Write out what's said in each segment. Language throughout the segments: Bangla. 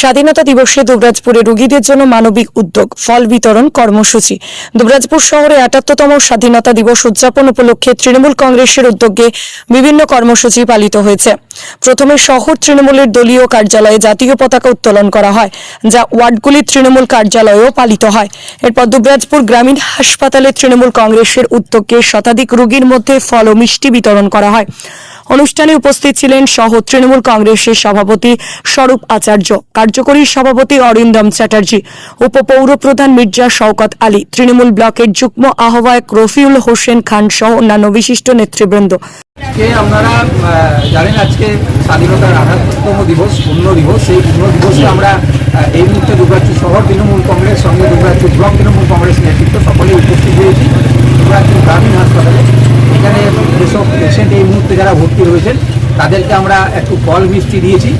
স্বাধীনতা দিবসে দুবরাজপুরে রোগীদের জন্য মানবিক উদ্যোগ, ফল বিতরণ কর্মসূচি। দুবরাজপুর শহরে আটাত্তরতম স্বাধীনতা দিবস উদযাপন উপলক্ষে তৃণমূল কংগ্রেসের উদ্যোগে বিভিন্ন কর্মসূচি পালিত হয়েছে। প্রথমে শহর তৃণমূলের দলীয় কার্যালয়ে জাতীয় পতাকা উত্তোলন করা হয়, যা ওয়ার্ডগুলির তৃণমূল কার্যালয়েও পালিত হয়। এরপর দুবরাজপুর গ্রামীণ হাসপাতালে তৃণমূল কংগ্রেসের উদ্যোগে শতাধিক রোগীর মধ্যে ফল ও মিষ্টি বিতরণ করা হয়। অনুষ্ঠানে উপস্থিত ছিলেন সহ তৃণমূল কংগ্রেসের সভাপতি স্বরূপ আচার্য, কার্যকরী সভাপতি অরিন্দম চ্যাটার্জি, উপপৌর প্রধান মির্জা শওকত আলী, তৃণমূল ব্লকের যুগ্ম আহ্বায়ক রফিউল হোসেন খান সহ অন্যান্য বিশিষ্ট নেতৃবৃন্দ। আপনারা জানেন আজকে স্বাধীনতার আঠাত্তম দিবস, পূর্ণ দিবস। সেই পূর্ণ দিবসে আমরা এই মুহূর্তে দুবরাজপুর শহর তৃণমূল কংগ্রেস, সঙ্গে দুবরাজপুর ব্লক তৃণমূল কংগ্রেস নেতৃত্ব সকলে উপস্থিত হয়েছি দুবরাজপুর গ্রামীণ হাসপাতালে এখানে যেসব পেশেন্ট এই মুহূর্তে যারা ভর্তি হয়েছেন তাদেরকে আমরা একটু ফল মিষ্টি দিয়েছি।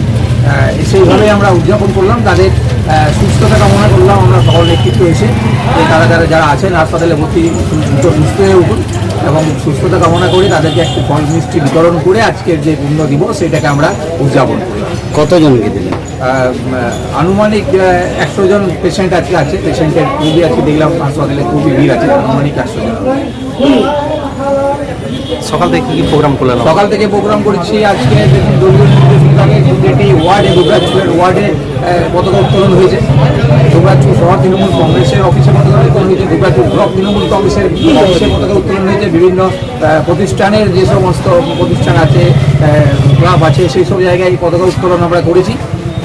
সেইভাবে আমরা উদযাপন করলাম। তাদের সুস্থতা কামনা করলাম। আমরা সকল নেতৃত্ব এসে যে তারা যারা যারা আছেন হাসপাতালে ভর্তি সুস্থ হয়ে উঠুন এবং সুস্থতা কামনা করে তাদেরকে একটু ফল মিষ্টি বিতরণ করে আজকের যে পূর্ণ দিবস সেটাকে আমরা উদযাপন করলাম। কতজনকে দিলেন? আনুমানিক একশো জন পেশেন্ট আজকে আছে। পেশেন্টের খুবই আজকে দেখলাম হাসপাতালে খুবই ভিড় আছে। আনুমানিক একশো জন। সকাল থেকে কি প্রোগ্রাম করলেন? সকাল থেকে প্রোগ্রাম করেছি আজকে দেখুন দলীয় ওয়ার্ডে দুবরাজপুরের ওয়ার্ডে পতাকা উত্তোলন হয়েছে। দুবরাজপুর শহর তৃণমূল কংগ্রেসের অফিসে পতাকা উত্তোলন হয়েছে দুবরাজপুর ব্লক তৃণমূল কংগ্রেসের অফিসে পতাকা উত্তোলন হয়েছে বিভিন্ন প্রতিষ্ঠানের যে সমস্ত প্রতিষ্ঠান আছে ক্লাব আছে সেই সব জায়গায় এই পতাকা উত্তোলন আমরা করেছি।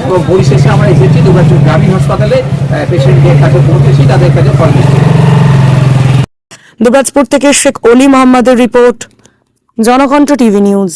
এবং পরিশেষে আমরা এসেছি দুবরাজপুর গ্রামীণ হাসপাতালে পেশেন্টদের কাছে পৌঁছেছি তাদের কাছে ফল দুবরাজপুর থেকে শেখ অলি মোহাম্মদের রিপোর্ট জনকণ্ঠ টিভি নিউজ।